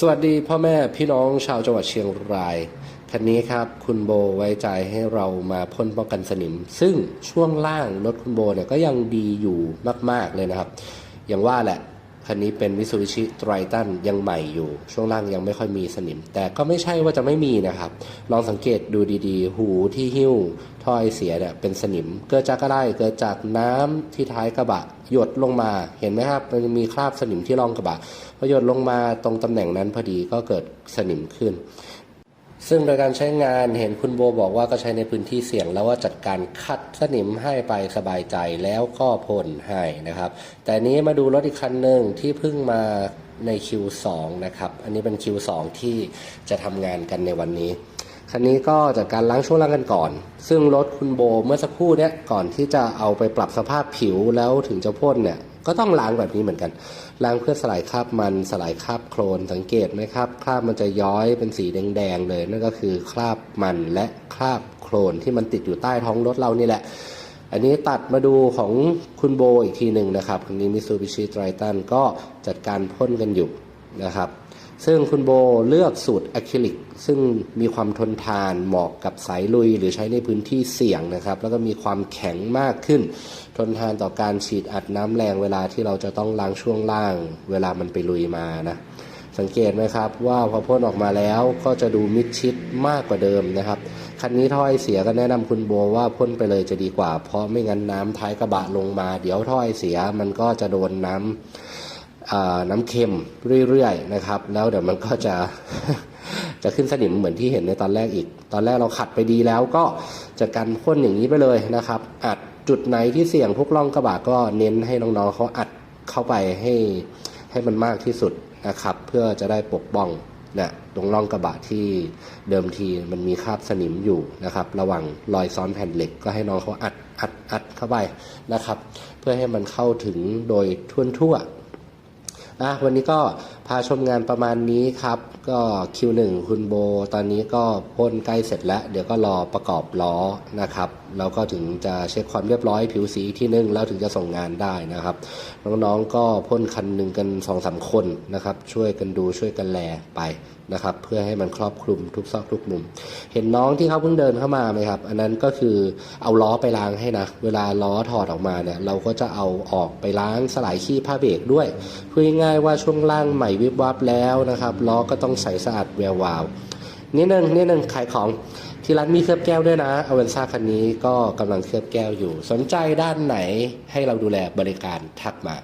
สวัสดีพ่อแม่พี่น้องชาวจังหวัดเชียงราย คันนี้ครับคุณโบไว้ใจให้เรามาพ่นป้องกันสนิม ซึ่งช่วงล่างรถคุณโบเนี่ยก็ยังดีอยู่มาก ๆ เลยนะครับ อย่างว่าแหละ คันนี้เป็นมิสูบิชิไตรตันยังใหม่อยู่ ช่วงล่างยังไม่ค่อยมีสนิม แต่ก็ไม่ใช่ว่าจะไม่มีนะครับ ลองสังเกตดูดีๆ หูที่หิ้วถ้อยเสียเนี่ยเป็นสนิม เกิดจากอะไรเกิดจากน้ำที่ท้ายกระบะ หยดลงมาเห็นไหมครับมันมีคราบสนิมที่รองกระบะพอหยดลงมาตรงตำแหน่งนั้นพอดีก็เกิดสนิมขึ้น ซึ่งโดยการใช้งานเห็นคุณโบบอกว่าก็ใช้ในพื้นที่เสี่ยง แล้วว่าจัดการคัดสนิมให้ไปสบายใจแล้วก็พ่นให้นะครับ แต่นี้มาดูรถอีกคันหนึ่งที่เพิ่งมาใน Q2 นะครับ อันนี้เป็น Q2 ที่จะทำงานกันในวันนี้ คันนี้ก็จัดการล้างช่วงล่างกันก่อน ซึ่งรถคุณโบเมื่อสักครู่เนี้ยก่อนที่จะเอาไปปรับสภาพผิวแล้วถึงจะพ่นเนี่ยก็ต้องล้างแบบนี้เหมือนกัน ล้างเพื่อสลายคราบมันสลายคราบโคลนสังเกตไหมครับ คราบมันจะย้อยเป็นสีแดงๆเลย นั่นก็คือคราบมันและคราบโคลนที่มันติดอยู่ใต้ท้องรถเรานี่แหละ อันนี้ตัดมาดูของคุณโบอีกทีหนึ่งนะครับคันนี้มิซูบิชิไตรตันก็จัดการพ่นกันอยู่นะครับ ซึ่งคุณโบเลือกสูตรอะคริลิกซึ่งมีความทนทานเหมาะกับสายลุย หรือใช้ในพื้นที่เสี่ยงนะครับ แล้วก็มีความแข็งมากขึ้น ทนทานต่อการฉีดอัดน้ำแรงเวลาที่เราจะต้องล้างช่วงล่าง เวลามันไปลุยมานะสังเกตไหมครับว่าพอพ่นออกมาแล้วก็จะดูมิดชิดมากกว่าเดิมนะครับ คันนี้ถ้อยเสียก็แนะนำคุณโบว่าพ่นไปเลยจะดีกว่า เพราะไม่งั้นน้ำท้ายกระบะลงมา เดี๋ยวถ้อยเสียมันก็จะโดนน้ำอ่า น้ำเค็มเรื่อยๆนะครับ แล้วเดี๋ยวมันก็จะจะขึ้นสนิมเหมือนที่เห็นในตอนแรกอีก ตอนแรกเราขัดไปดีแล้วก็จัดการพ่นอย่างนี้ไปเลยนะครับ อัดจุดไหนที่เสี่ยงพวกร่องกระบะก็เน้นให้น้องๆเขาอัดเข้าไปให้ให้มันมากที่สุดนะครับ เพื่อจะได้ปกป้องนะตรงร่องกระบะที่เดิมทีมันมีคราบสนิมอยู่นะครับ ระหว่างรอยซ้อนแผ่นเหล็กก็ให้น้องเขาอัดอัดอัดเข้าไปนะครับ เพื่อให้มันเข้าถึงโดยทั่วทั่ว นะวันนี้ก็ พาชมงานประมาณนี้ครับ ก็ Q1 คุณโบ ตอนนี้ก็พ่นใกล้เสร็จแล้ว เดี๋ยวก็รอประกอบล้อนะครับ แล้วก็ถึงจะเช็คความเรียบร้อยผิวสีที่นึง แล้วถึงจะส่งงานได้นะครับ น้องๆก็พ่นคันหนึ่งกันสองสามคนนะครับ ช่วยกันดูช่วยกันแลไปนะครับ เพื่อให้มันครอบคลุมทุกซอกทุกมุม เห็นน้องที่เขาเพิ่งเดินเข้ามาไหมครับ อันนั้นก็คือเอาล้อไปล้างให้นะ เวลาล้อถอดออกมาเนี่ย เราก็จะเอาออกไปล้างสลายขี้ผ้าเบรกด้วยพูดง่ายๆว่าช่วงล่างใหม่วิบวับแล้วนะครับล้อก็ต้องใสสะอาดแวววาวนิดนึงนิดนึงขายของที่ร้านมีเคลือบแก้วด้วยนะอเวนซ่าคันนี้ก็กำลังเคลือบแก้วอยู่ สนใจด้านไหนให้เราดูแลบริการทักมา